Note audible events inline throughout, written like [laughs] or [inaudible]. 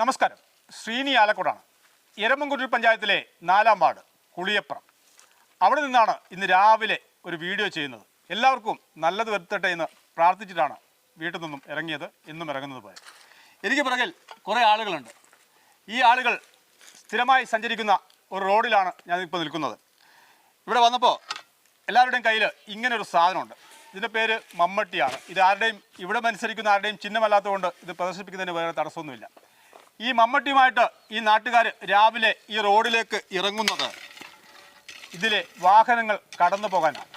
നമസ്കാരം. ശ്രീനി ആലക്കോടാണ്. എരമംകുരിൽ പഞ്ചായത്തിലെ നാലാം വാർഡ് കുളിയപ്പുറം അവിടെ നിന്നാണ് ഇന്ന് രാവിലെ ഒരു വീഡിയോ ചെയ്യുന്നത്. എല്ലാവർക്കും നല്ലത് വരുത്തട്ടെ എന്ന് പ്രാർത്ഥിച്ചിട്ടാണ് വീട്ടിൽ നിന്നും ഇറങ്ങിയത് ഇന്നും ഇറങ്ങുന്നത് പോലെ എനിക്ക് പിറകിൽ കുറേ ആളുകളുണ്ട്. ഈ ആളുകൾ സ്ഥിരമായി സഞ്ചരിക്കുന്ന ഒരു റോഡിലാണ് ഞാൻ ഇപ്പോൾ നിൽക്കുന്നത്. ഇവിടെ വന്നപ്പോൾ എല്ലാവരുടെയും കയ്യിൽ ഇങ്ങനെ ഒരു സാധനമുണ്ട്. ഇതിന്റെ പേര് മമ്മട്ടിയാണ്. ഇത് ആരുടെയും ഇവിടെ മത്സരിക്കുന്ന ആരുടെയും ചിഹ്നമല്ലാത്തതുകൊണ്ട് ഇത് പ്രദർശിപ്പിക്കുന്നതിന് വേറെ തടസ്സമൊന്നുമില്ല. ഈ മമ്മട്ടിയുമായിട്ട് ഈ നാട്ടുകാർ രാവിലെ ഈ റോഡിലേക്ക് ഇറങ്ങുന്നത്. ഇതിലെ വാഹനങ്ങൾ കടന്നു പോകാനാണ്.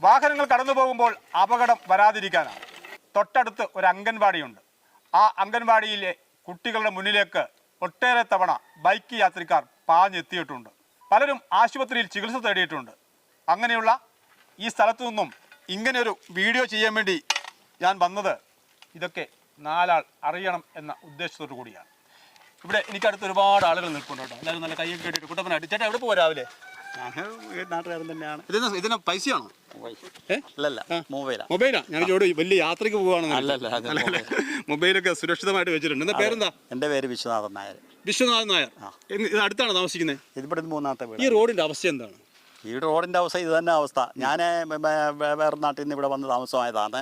വാഹനങ്ങൾ കടന്നു പോകുമ്പോൾ അപകടം വരാതിരിക്കാനാണ്. തൊട്ടടുത്ത് ഒരു അംഗൻവാടിയുണ്ട്. ആ അംഗൻവാടിയിലെ കുട്ടികളുടെ മുന്നിലേക്ക് ഒട്ടേറെ തവണ ബൈക്ക് യാത്രക്കാർ പാഞ്ഞെത്തിയിട്ടുണ്ട്. പലരും ആശുപത്രിയിൽ ചികിത്സ തേടിയിട്ടുണ്ട്. അങ്ങനെയുള്ള ഈ സ്ഥലത്തു നിന്നും ഇങ്ങനെയൊരു വീഡിയോ ചെയ്യാൻ വേണ്ടി ഞാൻ വന്നത്. ഇതൊക്കെ നാലാൾ അറിയണം എന്ന ഉദ്ദേശത്തോടു കൂടിയാണ്. ഇവിടെ എനിക്കടുത്ത് ഒരുപാട് ആളുകൾ നിൽപ്പുണ്ട് കേട്ടോ. എല്ലാവരും നല്ല കൈയൊക്കെ കേട്ടിട്ട് കുട്ടപ്പന ചേട്ടാ എവിടെ പോകും രാവിലെ? ഞാൻ നാട്ടുകാരൻ തന്നെയാണ്. ഇതിന് ഇതിന് പൈസയാണോ? മൊബൈലാ. മൊബൈലാ? ഞാൻ ചോട് വലിയ യാത്രയ്ക്ക് പോവാണെന്ന് അല്ലല്ല, മൊബൈലൊക്കെ സുരക്ഷിതമായിട്ട് വെച്ചിട്ടുണ്ട്. എന്താ പേരെന്താ? എന്റെ പേര് വിശ്വനാഥൻ നായർ. വിശ്വനാഥൻ നായർ. ഇത് അടുത്താണ് താമസിക്കുന്നത്? ഇതിവിടെ മൂന്നാമത്തെ ഈ റോഡിന്റെ അവസ്ഥ എന്താണ്? ഈ റോഡിന്റെ അവസ്ഥ ഇത് തന്നെ അവസ്ഥ. ഞാൻ വേറെ നാട്ടിൽ നിന്ന് ഇവിടെ വന്ന് താമസമായതാണ്.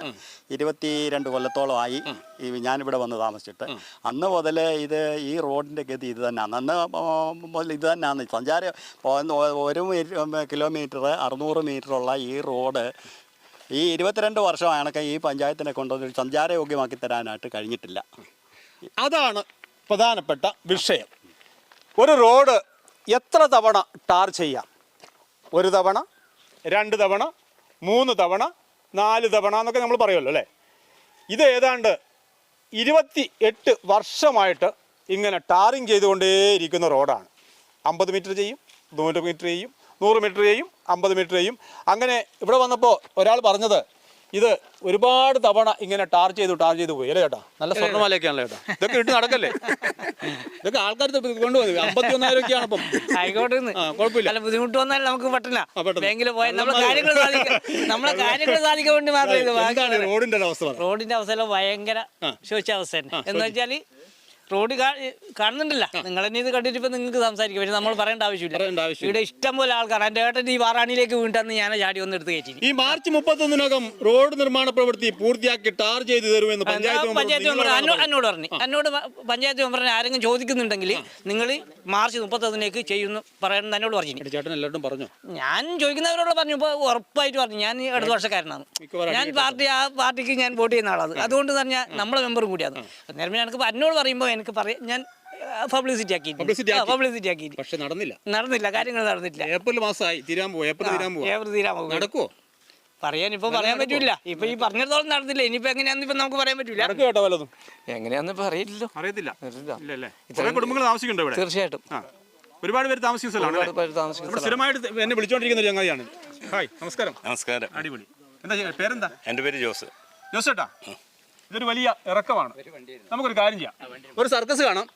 ഇരുപത്തി രണ്ട് കൊല്ലത്തോളമായി ഞാൻ ഞാനിവിടെ വന്ന് താമസിച്ചിട്ട്. അന്ന് മുതൽ ഇത് ഈ റോഡിന്റെ ഗതി ഇത് തന്നെയാണ്. അന്ന് മുതൽ ഇത് തന്നെയാണ്. സഞ്ചാരം ഒരു കിലോമീറ്റർ അറുന്നൂറ് മീറ്ററുള്ള ഈ റോഡ് ഈ ഇരുപത്തിരണ്ട് വർഷമാണൊക്കെ ഈ പഞ്ചായത്തിനെ കൊണ്ടുവന്ന് സഞ്ചാരയോഗ്യമാക്കി തരാനായിട്ട് കഴിഞ്ഞിട്ടില്ല. അതാണ് പ്രധാനപ്പെട്ട വിഷയം. ഒരു റോഡ് എത്ര തവണ ടാർ ചെയ്യാം? ഒരു തവണ രണ്ട് തവണ മൂന്ന് തവണ നാല് തവണ എന്നൊക്കെ നമ്മൾ പറയുമല്ലോ അല്ലേ? ഇത് ഏതാണ്ട് ഇരുപത്തി എട്ട് വർഷമായിട്ട് ഇങ്ങനെ ടാറിങ് ചെയ്തുകൊണ്ടേയിരിക്കുന്ന റോഡാണ്. അമ്പത് മീറ്റർ ചെയ്യും നൂറ് മീറ്റർ ചെയ്യും നൂറ് മീറ്റർ ചെയ്യും അമ്പത് മീറ്റർ ചെയ്യും. അങ്ങനെ ഇവിടെ വന്നപ്പോൾ ഒരാൾ പറഞ്ഞത് ഇത് ഒരുപാട് തവണ ഇങ്ങനെ ടാർ ചെയ്തു ടാർ ചെയ്തു പോയി. അല്ലേ ചേട്ടാ? നല്ല സ്വർണമാലയൊക്കെയാണല്ലോ ചേട്ടാ. ഇതൊക്കെ ഇട്ട് നടക്കല്ലേ? ഇതൊക്കെ ആൾക്കാർ കൊണ്ടുപോയി അമ്പത്തി ഒന്നായിരം ഒക്കെയാണ് ഇപ്പം. ആയിക്കോട്ടെ. കുഴപ്പമില്ല. ബുദ്ധിമുട്ട് വന്നാൽ നമുക്ക് പറ്റില്ല ബാങ്കിൽ പോയാൽ നമ്മളെ കാര്യങ്ങൾ [laughs] നമ്മളെ കാര്യങ്ങൾ സാധിക്കാൻ വേണ്ടി മാത്രമേ റോഡിന്റെ അവസ്ഥ റോഡിന്റെ അവസ്ഥ ഭയങ്കര ശോചാവസ്ഥ അവസ്ഥ എന്ന് വെച്ചാൽ റോഡ് കാണുന്നുണ്ടല്ല. നിങ്ങൾ തന്നെ ഇത് കണ്ടിട്ട് ഇപ്പൊ നിങ്ങൾക്ക് സംസാരിക്കും. പക്ഷെ നമ്മൾ പറയേണ്ട ആവശ്യമില്ല. ഇവിടെ ഇഷ്ടം പോലെ ആൾക്കാർ എന്റെ ഏട്ടൻ ഈ വാറാണിയിലേക്ക് വീണ്ടെന്ന് ഞാൻ ചാടി ഒന്ന് എടുത്ത് കയറ്റി. ഈ മാർച്ച് മുപ്പത്തൊന്നിനകം റോഡ് നിർമ്മാണ പ്രവൃത്തി പൂർത്തിയാക്കി ടാർ ചെയ്ത് തരുമെന്ന് പഞ്ചായത്ത് മെമ്പർ എന്നോട് പറഞ്ഞു. എന്നോട് പഞ്ചായത്ത് മെമ്പറിനെ ആരെങ്കിലും ചോദിക്കുന്നുണ്ടെങ്കിൽ നിങ്ങൾ മാർച്ച് മുപ്പത്തൊന്നിലേക്ക് ചെയ്യുന്നു പറയണമെന്ന് എന്നോട് പറഞ്ഞു. ചേട്ടൻ എല്ലാവരും പറഞ്ഞു? ഞാൻ ചോദിക്കുന്നവരോട് പറഞ്ഞു. ഇപ്പൊ ഉറപ്പായിട്ട് പറഞ്ഞു. ഞാൻ ഇടത് വർഷക്കാരനാണ് ഞാൻ പാർട്ടി ആ പാർട്ടിക്ക് ഞാൻ വോട്ട് ചെയ്യുന്ന ആളാണ്. അതുകൊണ്ട് തന്നെ നമ്മളെ മെമ്പറും കൂടിയാണ്. അന്നേരം ഞാൻ എനിക്ക് എന്നോട് പറയുമ്പോൾ എനിക്ക് പറയാം. ഞാൻ പബ്ലിസിറ്റി ആക്കി. പബ്ലിസിറ്റി ആക്കി പക്ഷെ നടന്നില്ല. നടന്നില്ല. കാര്യങ്ങൾ നടന്നില്ല. ഏപ്രിൽ മാസമായി. തീരാൻ പോവാ. ഏപ്രിൽ തീരാൻ ഏപ്രിൽ തീരാൻ പോകും നടക്കുവോ? പറയാൻ ഇപ്പൊ പറയാൻ പറ്റൂല. ഇപ്പൊ ഈ പറഞ്ഞിടത്തോളം നടന്നില്ല. ഇനിയിപ്പോ എങ്ങനെയാന്ന് ഇപ്പൊ നമുക്ക് പറയാൻ പറ്റൂല. നടക്കുക കേട്ടോ വല്ലതും. എങ്ങനെയാന്ന് പറയില്ലല്ലോ അറിയത്തില്ല. അറിയില്ല. കുടുംബങ്ങൾ താമസിക്കുന്നുണ്ട് ഇവിടെ. തീർച്ചയായിട്ടും. ആ. ഒരുപാട് പേര് താമസിക്കുന്ന സ്ഥലമാണ് ഒരുപാട് അല്ലേ? പേര് താമസിക്കുന്ന ഇവിടെ സ്ഥിരമായിട്ട് എന്നെ വിളിച്ചോണ്ടിരിക്കുന്ന ചങ്ങാതിയാണ്. ഹായ് നമസ്കാരം. നമസ്കാരം. അടിപൊളി. എന്താ പേരെന്താ? എന്റെ പേര് ജോസ്. ജോസേട്ടാ? ഇതൊരു വലിയ ഇറക്കമാണ്. നമുക്കൊരു കാര്യം ചെയ്യാം. ഒരു സർക്കസ് കാണാം.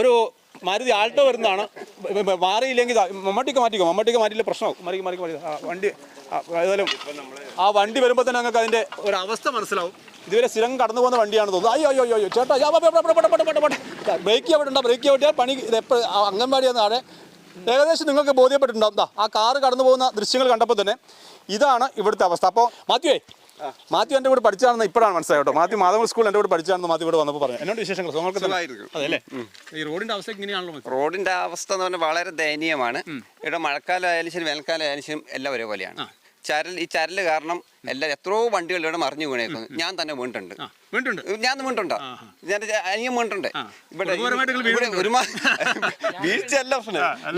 ഒരു മാരുതി ആൾട്ടോ വരുന്നതാണ്. മാറിയില്ലെങ്കിൽ മമ്മട്ടിക്ക് മാറ്റിക്കോ. മമ്മട്ടിക്ക് മാറ്റിയില്ല പ്രശ്നമാവും. മറിക്ക് മറിക്ക് മാറ്റി ആ വണ്ടി ഏതായാലും ആ വണ്ടി വരുമ്പോൾ തന്നെ ഞങ്ങൾക്ക് അതിന്റെ ഒരു അവസ്ഥ മനസ്സിലാവും. ഇതുവരെ സ്ഥിരം കടന്നു പോകുന്ന വണ്ടിയാണ് തോന്നുന്നത് അയ്യോ അയ്യോ അയ്യോ ചേട്ടാ. ബ്രേക്ക് എവിടെ ഉണ്ടോ ബ്രേക്ക് എവിടെയാ പണി ഇത് എപ്പോഴും അംഗൻവാടിയാണ് താഴെ. ഏകദേശം നിങ്ങൾക്ക് ബോധ്യപ്പെട്ടിട്ടുണ്ടാവും. എന്താ ആ കാറ് കടന്നു പോകുന്ന ദൃശ്യങ്ങൾ കണ്ടപ്പോൾ തന്നെ ഇതാണ് ഇവിടുത്തെ അവസ്ഥ. അപ്പോൾ മാത്യുവേ മാത്യു എന്റെ കൂടെ പഠിച്ചാണെന്ന് ഇപ്പോഴാണ് മനസ്സിലായി കേട്ടോ. മാത്യു മാധവ സ്കൂൾ എന്റെ കൂടെ പഠിച്ചാണെന്ന് മാത്യു ഇവിടെ വന്നപ്പോൾ പറഞ്ഞു. എന്നോട് വിശേഷങ്ങൾ? ഈ റോഡിന്റെ അവസ്ഥ ഇങ്ങനെയാണല്ലോ റോഡിന്റെ അവസ്ഥ എന്ന് പറഞ്ഞാൽ വളരെ ദയനീയമാണ്. ഇവിടെ മഴക്കാലം ആയാലും ശരി വേനൽക്കാലം ആയാലും ശരി എല്ലാം ഒരേപോലെയാണ്. ചരൽ ഈ ചരൽ കാരണം എല്ലാ എത്രയോ വണ്ടികൾ ഇവിടെ മറിഞ്ഞു വീണേക്കുന്നു. ഞാൻ തന്നെ വീണിട്ടുണ്ട്. വീണ്ടുണ്ട് ഞാൻ വീണിട്ടുണ്ടോ. ഞാൻ അനിയൻ വീണിട്ടുണ്ട്. ഇവിടെ [laughs] വീഴ്ചയല്ല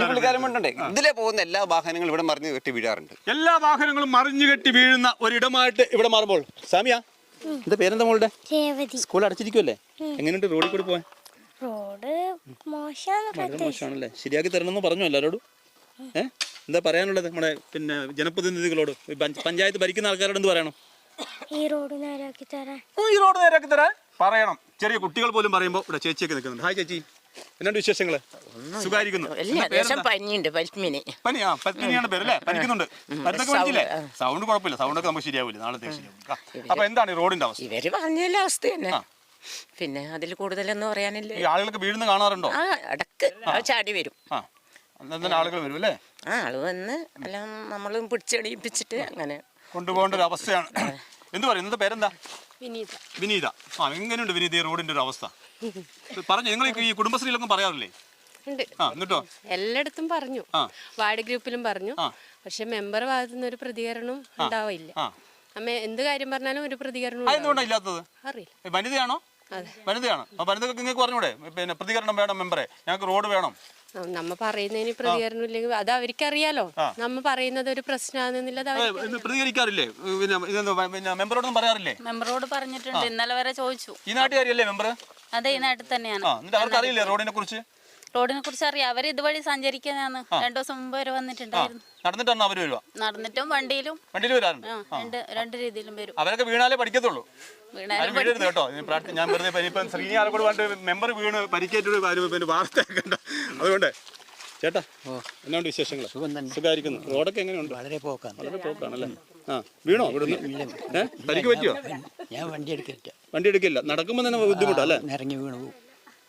പുള്ളിക്കാരൻ വീണിട്ടുണ്ട്. ഇതിലെ പോകുന്ന എല്ലാ വാഹനങ്ങളും ഇവിടെ മറിഞ്ഞു കെട്ടി വീഴാറുണ്ട്. എല്ലാ വാഹനങ്ങളും മറിഞ്ഞു കെട്ടി വീഴുന്ന ഒരിടമായിട്ട് ഇവിടെ മാറുമ്പോൾ. സാമിയ എന്താ പേരെന്താ മോളുടെ? സ്കൂൾ അടച്ചിരിക്കുമല്ലേ എങ്ങനെയുണ്ട് റോഡിൽ കൂടി പോവാൻ? റോഡ് മോശമാണല്ലേ ശരിയാക്കി തരണമെന്ന് പറഞ്ഞു എല്ലാരോടും? ഏ? എന്താ പറയാനുള്ളത് നമ്മുടെ പിന്നെ ജനപ്രതിനിധികളോട്? പഞ്ചായത്ത് ഭരിക്കുന്ന ആൾക്കാരോട് എന്ത് പറയണം? ഈ റോഡ് നേരാക്കി തരാൻ. ഈ റോഡ് നേരാക്കി തരാൻ? പറയണം. ചെറിയ കുട്ടികൾ പോലും പറയുമ്പോൾ ഇവിടെ ചേച്ചിയൊക്കെ നിൽക്കുന്നുണ്ട്. ഹായ് ചേച്ചി. എന്നാണ്ട് വിശേഷങ്ങൾ? സുഖായിരിക്കുന്നു? പനിയുണ്ട് പത്മിനി. പനി ആ പത്മിനിയാണ് പേര് അല്ലേ? പനിക്കുന്നുണ്ട്. മരുന്നൊക്കെ മേടിച്ചില്ലേ? സൗണ്ട് കുഴപ്പമില്ല. സൗണ്ട് ഒക്കെ നമുക്ക് ശരിയാവില്ല നാളെ ശരിയാവില്ല അപ്പൊ എന്താണ് ഈ റോഡിന്റെ അവസ്ഥ? ഇവർ പറഞ്ഞില്ല അവസ്ഥ തന്നെ പിന്നെ അതിൽ കൂടുതലൊന്നും പറയാനില്ല. ഈ ആളുകൾക്ക് വീഴുന്ന കാണാറുണ്ടോ? ഇടയ്ക്ക് ചാടി വരും. ആ ആളുകൾ വരും അല്ലേ? ആ ആൾ വന്ന് എല്ലാം നമ്മൾ പിടിച്ചെടിയിപ്പിച്ചിട്ട് അങ്ങനെ കൊണ്ടുപോകേണ്ട ഒരു അവസ്ഥയാണ്. എന്ത് പറയും? ഇന്നത്തെ പേരെന്താ? വിനീത. വിനീത. ആ എങ്ങനെയുണ്ട് വിനീത ഈ റോഡിന്റെ ഒരു അവസ്ഥ? പറഞ്ഞു നിങ്ങൾ ഈ കുടുംബശ്രീയിലൊക്കെ പറയാറില്ലേ? ഉണ്ട്. ആ എന്നിട്ടോ? എല്ലായിടത്തും പറഞ്ഞു. ആ. വാർഡ് ഗ്രൂപ്പിലും പറഞ്ഞു. പക്ഷെ മെമ്പർ ഭാഗത്തു നിന്ന് ഒരു പ്രതികരണം ഉണ്ടാവില്ല. ആ. അമ്മ എന്ത് കാര്യം പറഞ്ഞാലും ഒരു പ്രതികരണം ഇല്ലാത്തത്? അറിയില്ല. വനിതയാണോ? വനിതയാണ്. വനിതകൾക്ക് നിങ്ങൾക്ക് പറഞ്ഞൂടെ? പിന്നെ പ്രതികരണം വേണം മെമ്പറെ. ഞങ്ങൾക്ക് റോഡ് വേണം. നമ്മ പറയുന്നതിന് പ്രതികരണം ഇല്ലെങ്കിൽ അത് അവർക്കറിയാലോ. നമ്മ പറയുന്നത് ഒരു പ്രതികരിക്കാറില്ലേ? പിന്നെ മെമ്പറോടൊന്നും പറയാറില്ലേ? മെമ്പറോട് പറഞ്ഞിട്ടുണ്ട്. ഇന്നലെ വരെ ചോദിച്ചു. ഈ നാട്ടുകാരിയല്ലേ മെമ്പർ അതെ ഈ നാട്ടിൽ തന്നെയാണ്. അവർക്ക് അറിയില്ലേ റോഡിനെ കുറിച്ച് റോഡിനെ കുറിച്ച് അറിയാം. അവർ ഇതുവഴി സഞ്ചരിക്കുന്നതാണ്. രണ്ടു ദിവസം മുമ്പ് വരെ വന്നിട്ടുണ്ടായിരുന്നു. നടന്നിട്ടാണ് അവർ വരുക നടന്നിട്ടും വണ്ടിയിലും. വണ്ടിയിൽ വരാറുണ്ട്. രണ്ട് രണ്ട് രീതിയിലും വരും. അവരൊക്കെ വീണാലേ പഠിക്കത്തുള്ളൂ. വീഴരുത് കേട്ടോ. ഞാൻ വെറുതെ ഇപ്പം- ഇപ്പം ശ്രീനി ആലക്കോട് പണ്ട് മെമ്പർ വീണ് പരിക്കേറ്റൊരു കാര്യം പിന്നെ വാർത്ത കണ്ട. അതുകൊണ്ട് ചേട്ടാ എന്നാണ്ട് വിശേഷങ്ങൾ സുഖമായിരിക്കുന്നു റോഡൊക്കെ എങ്ങനെയുണ്ട്? വളരെ പോക്കാണ്. വളരെ പോക്കാണല്ലേ? ആ. വീണോ ഇവിടുന്ന് ഏഹ് പരിക്ക് പറ്റിയോ? ഞാൻ വണ്ടി എടുക്കില്ല വണ്ടി എടുക്കില്ല. നടക്കുമ്പോൾ തന്നെ ബുദ്ധിമുട്ടല്ലേ അല്ലേ? വീണു പോകും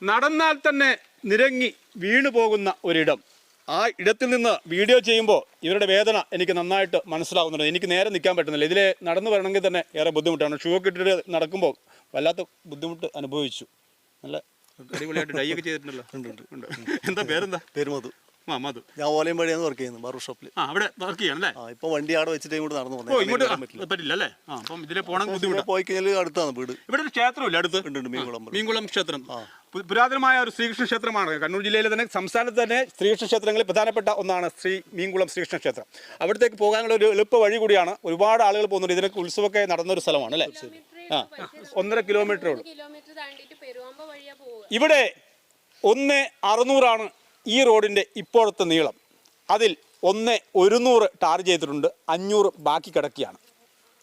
നടന്നാൽ തന്നെ നിരങ്ങി വീണു പോകുന്ന ഒരിടം. ആ ഇടത്തിൽ നിന്ന് വീഡിയോ ചെയ്യുമ്പോൾ ഇവരുടെ വേദന എനിക്ക് നന്നായിട്ട് മനസ്സിലാവുന്നുണ്ട്. എനിക്ക് നേരെ നിൽക്കാൻ പറ്റുന്നില്ല. ഇതിലെ നടന്നു വരണമെങ്കിൽ തന്നെ ഏറെ ബുദ്ധിമുട്ടാണ്. ഷൂ ഒക്കെ ഇട്ടിട്ട് നടക്കുമ്പോൾ വല്ലാത്ത ബുദ്ധിമുട്ട് അനുഭവിച്ചു. നല്ല അടിപൊളിയായിട്ട് [laughs] ഡൈ ഒക്കെ ചെയ്തിട്ടുണ്ടല്ലോ. ഉണ്ട് എന്താ പേരെന്താ? പേര് മധു ആ മധു. ഞാൻ ഓലയും വഴിയാണ് വർക്ക് ചെയ്യുന്നത് ബാർബർ ഷോപ്പിൽ ആ അവിടെ വർക്ക് ചെയ്യണല്ലേ ആ ഇപ്പൊ വണ്ടി അവിടെ വെച്ചിട്ട് ഇങ്ങോട്ട് നടന്നു ഓ ഇങ്ങോട്ട് ആ, പറ്റില്ല. അല്ലേ? ആ അപ്പം ഇതിലെ പോകണം ഇവിടെ പോയി കഴിഞ്ഞാൽ അടുത്താണ് വീട്. ഇവിടെ ഒരു ക്ഷേത്രമില്ല അടുത്ത്? ഉണ്ട്, ഉണ്ട്, മീൻകുളം. മീൻകുളം ക്ഷേത്രം. പുരാതനമായ ഒരു ശ്രീകൃഷ്ണ ക്ഷേത്രമാണ്. കണ്ണൂർ ജില്ലയിലെ തന്നെ സംസ്ഥാനത്ത് തന്നെ ശ്രീകൃഷ്ണ ക്ഷേത്രങ്ങളിൽ പ്രധാനപ്പെട്ട ഒന്നാണ് ശ്രീ മീൻകുളം ശ്രീകൃഷ്ണ ക്ഷേത്രം. അവിടത്തേക്ക് പോകാനുള്ള ഒരു എളുപ്പ വഴി കൂടിയാണ് ഒരുപാട് ആളുകൾ പോകുന്നുണ്ട്. ഇതിനൊക്കെ ഉത്സവമൊക്കെ നടന്ന ഒരു സ്ഥലമാണ് അല്ലേ? ആ ഒന്നര കിലോമീറ്റർ ഉള്ളൂ ഇവിടെ ഒന്ന് അറുന്നൂറാണ് ഈ റോഡിന്റെ ഇപ്പോഴത്തെ നീളം. അതിൽ ഒന്ന് ഒരുന്നൂറ് ടാർ ചെയ്തിട്ടുണ്ട്. അഞ്ഞൂറ് ബാക്കി കിടക്കുകയാണ്.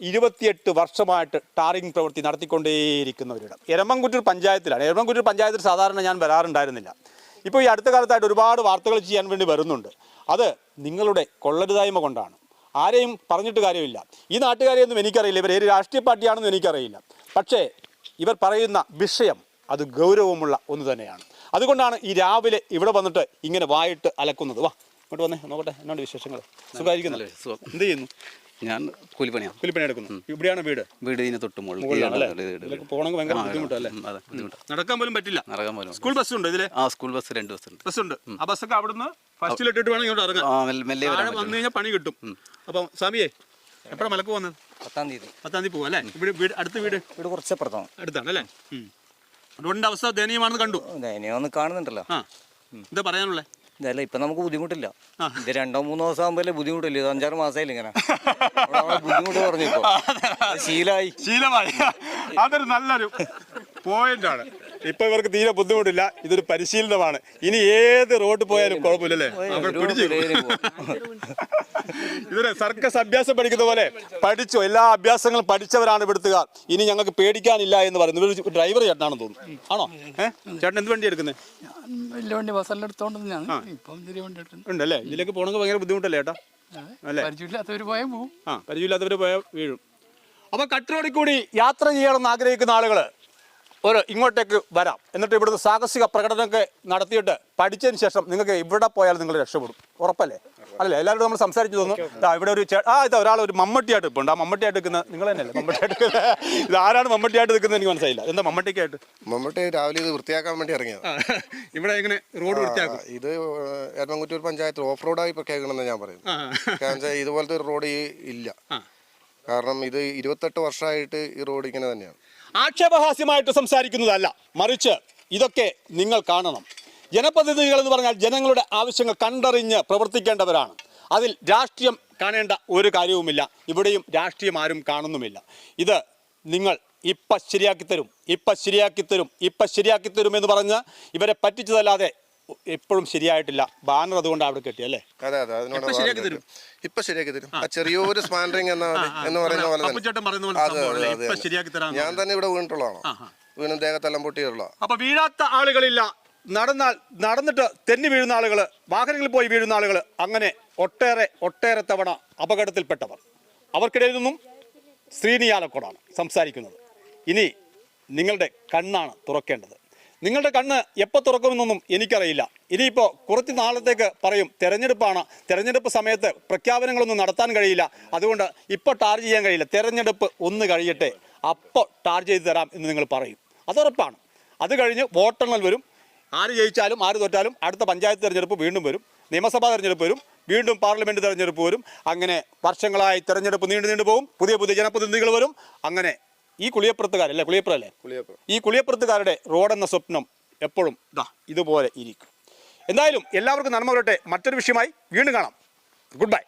ഇരുപത്തിയെട്ട് വർഷമായിട്ട് ടാറിംഗ് പ്രവൃത്തി നടത്തിക്കൊണ്ടേയിരിക്കുന്ന ഒരിടം എരമംകുറ്റൂർ പഞ്ചായത്തിലാണ്. എരമംകുറ്റൂർ പഞ്ചായത്തിൽ സാധാരണ ഞാൻ വരാറുണ്ടായിരുന്നില്ല. ഇപ്പോൾ ഈ അടുത്ത കാലത്തായിട്ട് ഒരുപാട് വാർത്തകൾ ചെയ്യാൻ വേണ്ടി വരുന്നുണ്ട്. അത് നിങ്ങളുടെ കൊള്ളരുതായ്മ കൊണ്ടാണ്. ആരെയും പറഞ്ഞിട്ട് കാര്യമില്ല. ഈ നാട്ടുകാരെയൊന്നും എനിക്കറിയില്ല. ഇവർ ഏത് രാഷ്ട്രീയ പാർട്ടിയാണെന്ന് എനിക്കറിയില്ല. പക്ഷേ ഇവർ പറയുന്ന വിഷയം അത് ഗൗരവമുള്ള ഒന്ന് തന്നെയാണ്. അതുകൊണ്ടാണ് ഈ രാവിലെ ഇവിടെ വന്നിട്ട് ഇങ്ങനെ വായിട്ട് അലക്കുന്നത്. വാ ഇങ്ങോട്ട് വന്നേ. നോക്കട്ടെ. എന്നോട് വിശേഷങ്ങൾ? സുഖമായിരിക്കുന്നല്ലേ എന്ത് ചെയ്യുന്നു? ഞാൻ കൂലിപ്പണിയാണ് കൂലിപ്പണി എടുക്കുന്നു. ഇവിടെയാണ് വീട്. വീട് ഇതിന് തൊട്ട് മുകളിൽ പോകണമെങ്കിൽ ഭയങ്കര ബുദ്ധിമുട്ടല്ലേ? അതെ നടക്കാൻ പോലും പറ്റില്ല. നടക്കാൻ പോലും സ്കൂൾ ബസ് ഉണ്ട് ഇതിലെ? ആ സ്കൂൾ ബസ് രണ്ട് ബസ് ഉണ്ട്. ബസ് ഉണ്ട്. ആ ബസ്സൊക്കെ അവിടുന്ന് ഫസ്റ്റിൽ ഇട്ടിട്ട് വേണം ഇങ്ങോട്ട് വന്നു കഴിഞ്ഞാൽ പണി കിട്ടും. അപ്പം സ്വാമിയെ എപ്പോഴാണ് മലക്ക് പോകുന്നത് പത്താം തീയതി. പത്താം തീയതി പോകും അല്ലേ? ഇവിടെ വീട് അടുത്ത വീട്? വീട് കുറച്ചപ്പുറത്താണ്. അടുത്താണ് അല്ലേ. റോഡിന്റെ അവസ്ഥ ദയനീയമാണെന്ന് കണ്ടു. ദയനീയമാണെന്ന് കാണുന്നുണ്ടല്ലോ. ആ. എന്താ പറയാനുള്ളത് ഇതല്ല ഇപ്പൊ നമുക്ക് ബുദ്ധിമുട്ടില്ല. ഇത് രണ്ടോ മൂന്നോ ദിവസം ആകുമ്പോൾ ബുദ്ധിമുട്ടില്ല. ഇത് അഞ്ചാറ് മാസമായില്ല ഇങ്ങനെ. [laughs] ബുദ്ധിമുട്ട് പറഞ്ഞു ശീലമായി ശീലായി. ശീലമായി. അതൊരു നല്ലൊരു പോയിന്റാണ് ആണ്. ഇപ്പൊ ഇവർക്ക് തീരെ ബുദ്ധിമുട്ടില്ല. ഇതൊരു പരിശീലനമാണ്. ഇനി ഏത് റോഡ് പോയാലും കുഴപ്പമില്ലല്ലേ? ഇതൊരു സർക്കസ് അഭ്യാസം പഠിക്കുന്ന പോലെ പഠിച്ചു. എല്ലാ അഭ്യാസങ്ങളും പഠിച്ചവരാണ് ഇവിടുത്തുകാർ. ഇനി ഞങ്ങൾക്ക് പേടിക്കാനില്ല എന്ന് പറയുന്നു. ഇവർ ഡ്രൈവർ ചേട്ടനാണെന്ന് തോന്നുന്നു. ആണോ? ചേട്ടൻ എന്ത് വണ്ടി എടുക്കുന്നത് വലിയ വണ്ടി ബസ്സെല്ലാം എടുത്തോണ്ട് ഇപ്പം ചെറിയ വണ്ടി എടുക്കുന്നു. ഉണ്ടല്ലേ? ഇതിലേക്ക് പോകണമെങ്കിൽ ഭയങ്കര ബുദ്ധിമുട്ടല്ലേ ചേട്ടാ? അല്ലേ? പരിചയമില്ലാത്തവർ പോയാൽ പോവും. ആ പരിചയമില്ലാത്തവർ പോയാൽ വീഴും. അപ്പോൾ കട്ടറോടിൽ കൂടി യാത്ര ചെയ്യണമെന്ന് ആഗ്രഹിക്കുന്ന ആളുകൾ ഒരു ഇങ്ങോട്ടേക്ക് വരാം. എന്നിട്ട് ഇവിടുന്ന് സാഹസിക പ്രകടനമൊക്കെ നടത്തിയിട്ട് പഠിച്ചതിന് ശേഷം നിങ്ങൾക്ക് ഇവിടെ പോയാൽ നിങ്ങൾ രക്ഷപ്പെടും. ഉറപ്പല്ലേ? അല്ലേ? എല്ലാവരും നമ്മൾ സംസാരിച്ചു തോന്നുന്നു ഇവിടെ ഒരു ചേ ആ ഇത് ഒരാൾ ഒരു മമ്മട്ടിയായിട്ട് ഇപ്പോൾ ഉണ്ട്. ആ മമ്മട്ടിയായിട്ട് നിൽക്കുന്നത് നിങ്ങൾ തന്നെയല്ലേ? മമ്മട്ടിയായിട്ട് നിൽക്കുന്നത് ഇത് ആരാണ് മമ്മട്ടിയായിട്ട് നിൽക്കുന്നത് എനിക്ക് മനസ്സിലായില്ല. എന്താ മമ്മട്ടിക്കായിട്ട്? മമ്മട്ടി രാവിലെ ഇത് വൃത്തിയാക്കാൻ വേണ്ടി ഇറങ്ങിയത്. ഇവിടെ ഇങ്ങനെ റോഡ് വൃത്തിയാക്കും? ഇത് എറണാകുറ്റൂർ പഞ്ചായത്ത് ഓഫ് റോഡായി പ്രഖ്യാപിക്കണമെന്ന് ഞാൻ പറയുന്നു. കാരണം ഇതുപോലത്തെ ഒരു റോഡ് ഈ ഇല്ല. കാരണം ഇത് ഇരുപത്തെട്ട് വർഷമായിട്ട് ഈ റോഡ് ഇങ്ങനെ തന്നെയാണ്. ആക്ഷേപഹാസ്യമായിട്ട് സംസാരിക്കുന്നതല്ല. മറിച്ച് ഇതൊക്കെ നിങ്ങൾ കാണണം. ജനപ്രതിനിധികൾ എന്ന് പറഞ്ഞാൽ ജനങ്ങളുടെ ആവശ്യങ്ങൾ കണ്ടറിഞ്ഞ് പ്രവർത്തിക്കേണ്ടവരാണ്. അതിൽ രാഷ്ട്രീയം കാണേണ്ട ഒരു കാര്യവുമില്ല. ഇവിടെയും രാഷ്ട്രീയം ആരും കാണുന്നുമില്ല. ഇത് നിങ്ങൾ ഇപ്പം ശരിയാക്കി തരും. ഇപ്പം ശരിയാക്കി തരും. ഇപ്പം ശരിയാക്കി തരും എന്ന് പറഞ്ഞ് ഇവരെ പറ്റിച്ചതല്ലാതെ എപ്പോഴും ശരിയായിട്ടില്ല. ബാനർ അതുകൊണ്ട് അവിടെ കെട്ടി അല്ലേ? അതെ അതെ അതിനോട് എപ്പോ ശരിയാക്കി തരും? ഇപ്പൊ ശരിയാക്കി തരും. ആ. ചെറിയൊരു സ്പാൻഡറിങ് എന്ന എന്ന് പറയുന്ന പോലെ തന്നെ. പറയുന്ന പോലെ അതെ, സംഭവമല്ലേ? അതെ, ഇപ്പൊ അതെ. ശരിയാക്കി തരാം ഞാൻ തന്നെ ഇവിടെ വീണിട്ടുള്ളതാണോ. വീണ് ദേഹത്തെല്ലാം പൊട്ടിയിട്ടുള്ള അപ്പൊ വീഴാത്ത ആളുകളില്ല. നടന്നാൽ നടന്നിട്ട് തെന്നി വീഴുന്ന ആളുകൾ വാഹനങ്ങളിൽ പോയി വീഴുന്ന ആളുകൾ അങ്ങനെ ഒട്ടേറെ ഒട്ടേറെ തവണ അപകടത്തിൽപ്പെട്ടവർ. അവർക്കിടയിൽ നിന്നും ശ്രീനിയാലക്കോടാണ് സംസാരിക്കുന്നത്. ഇനി നിങ്ങളുടെ കണ്ണാണ് തുറക്കേണ്ടത്. നിങ്ങളുടെ കണ്ണ് എപ്പോൾ തുറക്കുമെന്നൊന്നും എനിക്കറിയില്ല. ഇനിയിപ്പോൾ കുറച്ച് നാളത്തേക്ക് പറയും തെരഞ്ഞെടുപ്പാണ്. തെരഞ്ഞെടുപ്പ് സമയത്ത് പ്രഖ്യാപനങ്ങളൊന്നും നടത്താൻ കഴിയില്ല. അതുകൊണ്ട് ഇപ്പോൾ ടാർജ് ചെയ്യാൻ കഴിയില്ല. തെരഞ്ഞെടുപ്പ് ഒന്ന് കഴിയട്ടെ. അപ്പോൾ ടാർജ് ചെയ്ത് തരാം എന്ന് നിങ്ങൾ പറയും. അതുറപ്പാണ് അത് കഴിഞ്ഞ് വോട്ടെണ്ണൽ വരും. ആര് ജയിച്ചാലും ആര് തോറ്റാലും അടുത്ത പഞ്ചായത്ത് തിരഞ്ഞെടുപ്പ് വീണ്ടും വരും. നിയമസഭാ തെരഞ്ഞെടുപ്പ് വരും. വീണ്ടും പാർലമെന്റ് തെരഞ്ഞെടുപ്പ് വരും. അങ്ങനെ വർഷങ്ങളായി തെരഞ്ഞെടുപ്പ് നീണ്ടു നീണ്ടു പോകും പുതിയ പുതിയ ജനപ്രതിനിധികൾ വരും. അങ്ങനെ ഈ കുളിയപ്പുറത്തുകാരല്ലേ? കുളിയപ്പുറല്ലേ? ഈ കുളിയപ്പുറത്തുകാരുടെ റോഡെന്ന സ്വപ്നം എപ്പോഴും ദാ ഇതുപോലെ ഇരിക്കും. എന്തായാലും എല്ലാവർക്കും നന്മ വരട്ടെ. മറ്റൊരു വിഷയമായി വീണ്ടും കാണാം. Good bye